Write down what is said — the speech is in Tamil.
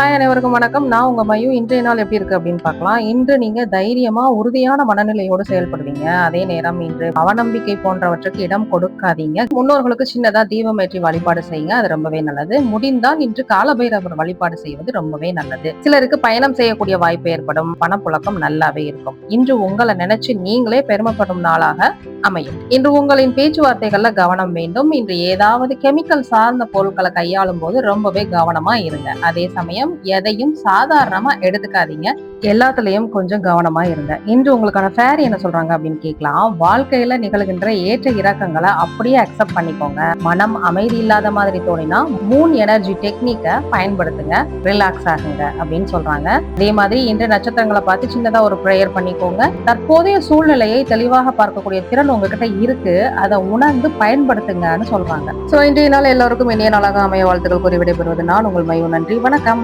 ஹாய் அனைவருக்கும் வணக்கம். நான் உங்க மயு. இன்றைய நாள் எப்படி இருக்கு அப்படின்னு பார்க்கலாம். இன்று நீங்க தைரியமா உறுதியான மனநிலையோடு செயல்படுவீங்க. அதே நேரம் இன்று அவநம்பிக்கை போன்றவற்றுக்கு இடம் கொடுக்காதீங்க. முன்னோர்களுக்கு சின்னதா தீபம் ஏற்றி வழிபாடு செய்யுங்க. அது ரொம்பவே நல்லது. முடிந்தால் இன்று காலபைரவர் வழிபாடு செய்வது ரொம்பவே நல்லது. சிலருக்கு பயணம் செய்யக்கூடிய வாய்ப்பு ஏற்படும். பணப்புழக்கம் நல்லாவே இருக்கும். இன்று உங்களை நினைச்சு நீங்களே பெருமைப்படும் நாளாக அமையும். இன்று உங்களின் பேச்சுவார்த்தைகள்ல கவனம் வேண்டும். இன்று ஏதாவது கெமிக்கல் சார்ந்த பொருட்களை கையாளும் போது ரொம்பவே கவனமா இருங்க. அதே சமயம் எதையும் சாதாரணமா எடுத்துக்காதீங்க. எல்லாத்துலயும் கொஞ்சம் கவனமா இருங்க. இன்று உங்களுக்கான ஃபேர் என்ன சொல்றாங்க அப்படின்னு கேட்கலாம். வாழ்க்கையில நிகழ்கின்ற ஏற்ற இறக்கங்களை அப்படியே அக்செப்ட் பண்ணிக்கோங்க. மனம் அமைதி இல்லாத மாதிரி தோணினா மூன் எனர்ஜி டெக்னிக்கை பயன்படுத்துங்க. ரிலாக்ஸ் ஆகுங்க அப்படின்னு சொல்றாங்க. அதே மாதிரி இன்று நட்சத்திரங்களை பார்த்து சின்னதா ஒரு ப்ரேயர் பண்ணிக்கோங்க. தற்போதைய சூழ்நிலையை தெளிவாக பார்க்கக்கூடிய திறன் உங்ககிட்ட இருக்கு அதை உணர்ந்து பயன்படுத்துங்கன்னு சொல்றாங்க. சோ இன்றைய நாள் எல்லாருக்கும் இனிய நாளாக அமைய வாழ்த்துக்கள் கூறி விடைபெறுவது நான் உங்கள் மையம் நன்றி. வணக்கம்.